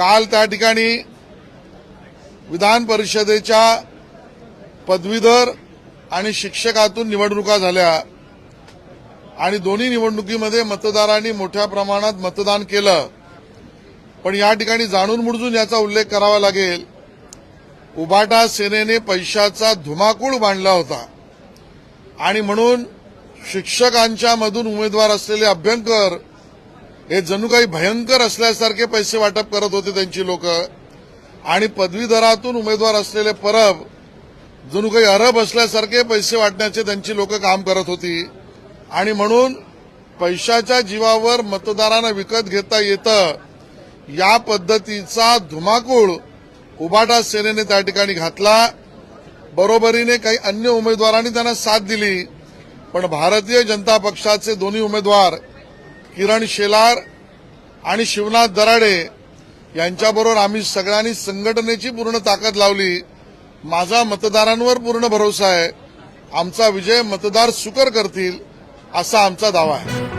काल त्या ठिकाणी विधान परिषदेच्या पदवीधर आणि शिक्षकातून निवडणुका झाल्या. आणि दोन्ही निवडणुकीमध्ये मतदारांनी मोठ्या प्रमाणात मतदान केलं. पण या ठिकाणी जाणून मुडजून याचा उल्लेख करावा लागेल. उबाटा सेनेने पैशाचा धुमाकूळ बांधला होता. आणि म्हणून शिक्षकांच्या मधून उमेदवार असलेले अभ्यंकर हे जणू काही भयंकर असल्यासारखे पैसे वाटप करत होते त्यांची लोक. आणि पदवीधरातून उमेदवार असलेले परब जणू काही अरब असल्यासारखे पैसे वाटण्याचे त्यांची लोक काम करत होती. आणि म्हणून पैशाच्या जीवावर मतदारांना विकत घेता येतं या पद्धतीचा धुमाकूळ उबाटा सेनेने त्या ठिकाणी घातला. बरोबरीने काही अन्य उमेदवारांनी त्यांना साथ दिली. पण भारतीय जनता पक्षाचे दोन्ही उमेदवार किरण शेलार आणि शिवनाथ दराडे यांच्याबरोबर आम्ही सगळ्यांनी संघटनेची पूर्ण ताकद लावली. माझा मतदारांवर पूर्ण भरोसा आहे. आमचा विजय मतदार सुकर करतील असा आमचा दावा आहे.